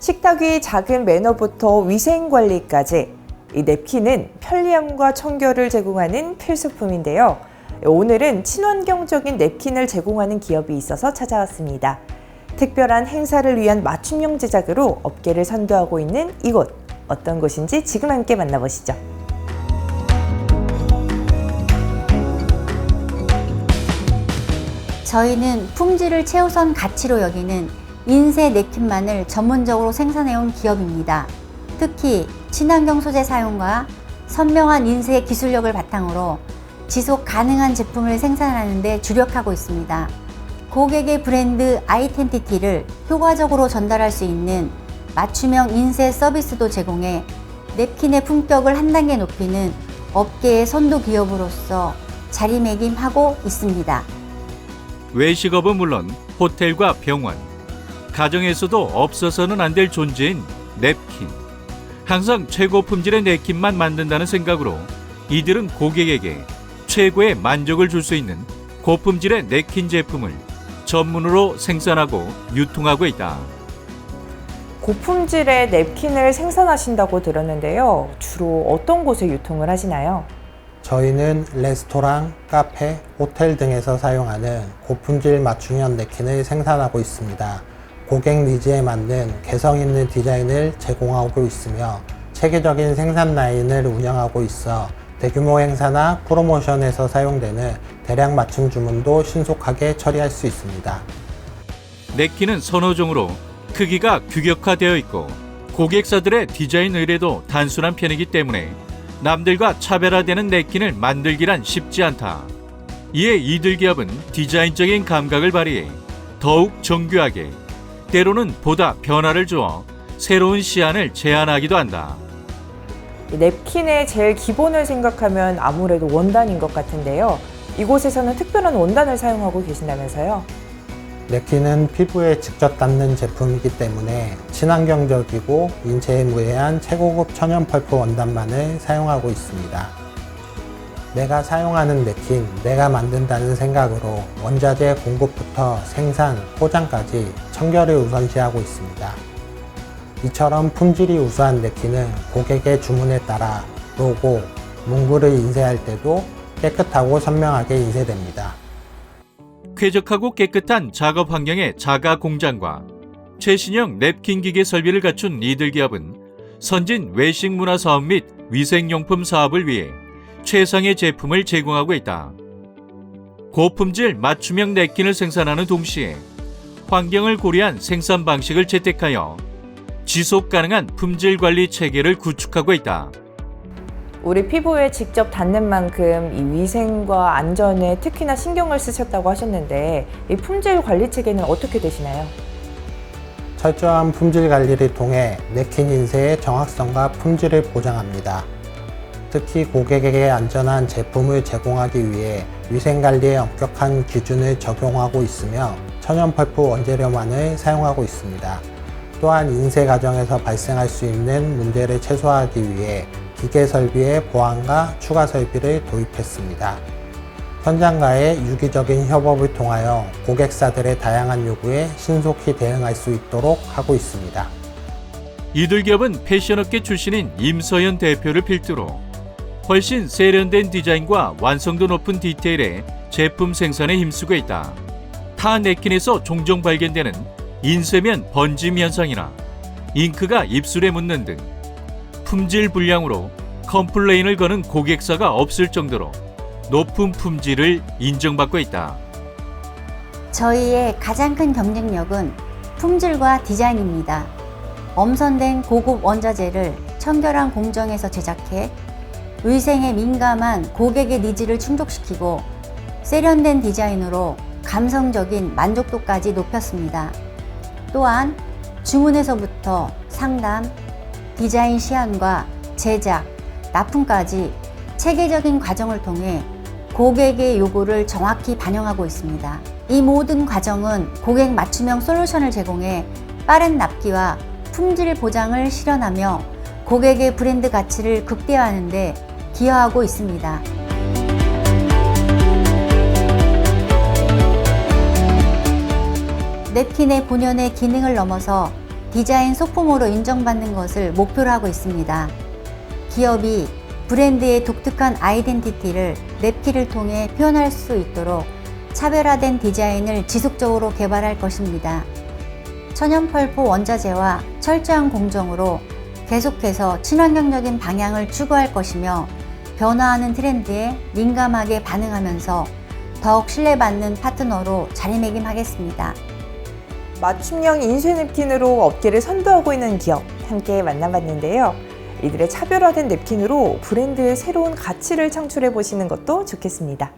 식탁 위 작은 매너부터 위생 관리까지 이 냅킨은 편리함과 청결을 제공하는 필수품인데요. 오늘은 친환경적인 냅킨을 제공하는 기업이 있어서 찾아왔습니다. 특별한 행사를 위한 맞춤형 제작으로 업계를 선도하고 있는 이곳 어떤 곳인지 지금 함께 만나보시죠. 저희는 품질을 최우선 가치로 여기는 인쇄 냅킨만을 전문적으로 생산해온 기업입니다. 특히 친환경 소재 사용과 선명한 인쇄 기술력을 바탕으로 지속 가능한 제품을 생산하는 데 주력하고 있습니다. 고객의 브랜드 아이덴티티를 효과적으로 전달할 수 있는 맞춤형 인쇄 서비스도 제공해 냅킨의 품격을 한 단계 높이는 업계의 선도 기업으로서 자리매김하고 있습니다. 외식업은 물론 호텔과 병원, 가정에서도 없어서는 안 될 존재인 냅킨. 항상 최고 품질의 냅킨만 만든다는 생각으로 이들은 고객에게 최고의 만족을 줄 수 있는 고품질의 냅킨 제품을 전문으로 생산하고 유통하고 있다. 고품질의 냅킨을 생산하신다고 들었는데요. 주로 어떤 곳에 유통을 하시나요? 저희는 레스토랑, 카페, 호텔 등에서 사용하는 고품질 맞춤형 냅킨을 생산하고 있습니다. 고객 니즈에 맞는 개성 있는 디자인을 제공하고 있으며 체계적인 생산 라인을 운영하고 있어 대규모 행사나 프로모션에서 사용되는 대량 맞춤 주문도 신속하게 처리할 수 있습니다. 냅킨은 선호종으로 크기가 규격화되어 있고 고객사들의 디자인 의뢰도 단순한 편이기 때문에 남들과 차별화되는 냅킨을 만들기란 쉽지 않다. 이에 이들 기업은 디자인적인 감각을 발휘해 더욱 정교하게 때로는 보다 변화를 주어 새로운 시안을 제안하기도 한다. 이 냅킨의 제일 기본을 생각하면 아무래도 원단인 것 같은데요. 이곳에서는 특별한 원단을 사용하고 계신다면서요? 냅킨은 피부에 직접 닿는 제품이기 때문에 친환경적이고 인체에 무해한 최고급 천연 펄프 원단만을 사용하고 있습니다. 내가 사용하는 냅킨, 내가 만든다는 생각으로 원자재 공급부터 생산, 포장까지 청결을 우선시하고 있습니다. 이처럼 품질이 우수한 냅킨은 고객의 주문에 따라 로고, 문구를 인쇄할 때도 깨끗하고 선명하게 인쇄됩니다. 쾌적하고 깨끗한 작업 환경의 자가 공장과 최신형 냅킨 기계 설비를 갖춘 이들 기업은 선진 외식 문화 사업 및 위생용품 사업을 위해 최상의 제품을 제공하고 있다. 고품질 맞춤형 냅킨을 생산하는 동시에 환경을 고려한 생산 방식을 채택하여 지속 가능한 품질 관리 체계를 구축하고 있다. 우리 피부에 직접 닿는 만큼 이 위생과 안전에 특히나 신경을 쓰셨다고 하셨는데 이 품질 관리 체계는 어떻게 되시나요? 철저한 품질 관리를 통해 냅킨 인쇄의 정확성과 품질을 보장합니다. 특히 고객에게 안전한 제품을 제공하기 위해 위생관리에 엄격한 기준을 적용하고 있으며 천연 펄프 원재료만을 사용하고 있습니다. 또한 인쇄 과정에서 발생할 수 있는 문제를 최소화하기 위해 기계 설비의 보안과 추가 설비를 도입했습니다. 현장과의 유기적인 협업을 통하여 고객사들의 다양한 요구에 신속히 대응할 수 있도록 하고 있습니다. 이들 기업은 패션업계 출신인 임서연 대표를 필두로 훨씬 세련된 디자인과 완성도 높은 디테일의 제품 생산에 힘쓰고 있다. 타 냅킨에서 종종 발견되는 인쇄면 번짐 현상이나 잉크가 입술에 묻는 등 품질 불량으로 컴플레인을 거는 고객사가 없을 정도로 높은 품질을 인정받고 있다. 저희의 가장 큰 경쟁력은 품질과 디자인입니다. 엄선된 고급 원자재를 청결한 공정에서 제작해 위생에 민감한 고객의 니즈를 충족시키고 세련된 디자인으로 감성적인 만족도까지 높였습니다. 또한 주문에서부터 상담, 디자인 시안과 제작, 납품까지 체계적인 과정을 통해 고객의 요구를 정확히 반영하고 있습니다. 이 모든 과정은 고객 맞춤형 솔루션을 제공해 빠른 납기와 품질 보장을 실현하며 고객의 브랜드 가치를 극대화하는 데 기여하고 있습니다. 냅킨의 본연의 기능을 넘어서 디자인 소품으로 인정받는 것을 목표로 하고 있습니다. 기업이 브랜드의 독특한 아이덴티티를 냅킨을 통해 표현할 수 있도록 차별화된 디자인을 지속적으로 개발할 것입니다. 천연 펄포 원자재와 철저한 공정으로 계속해서 친환경적인 방향을 추구할 것이며 변화하는 트렌드에 민감하게 반응하면서 더욱 신뢰받는 파트너로 자리매김하겠습니다. 맞춤형 인쇄 냅킨으로 업계를 선도하고 있는 기업 함께 만나봤는데요. 이들의 차별화된 냅킨으로 브랜드의 새로운 가치를 창출해 보시는 것도 좋겠습니다.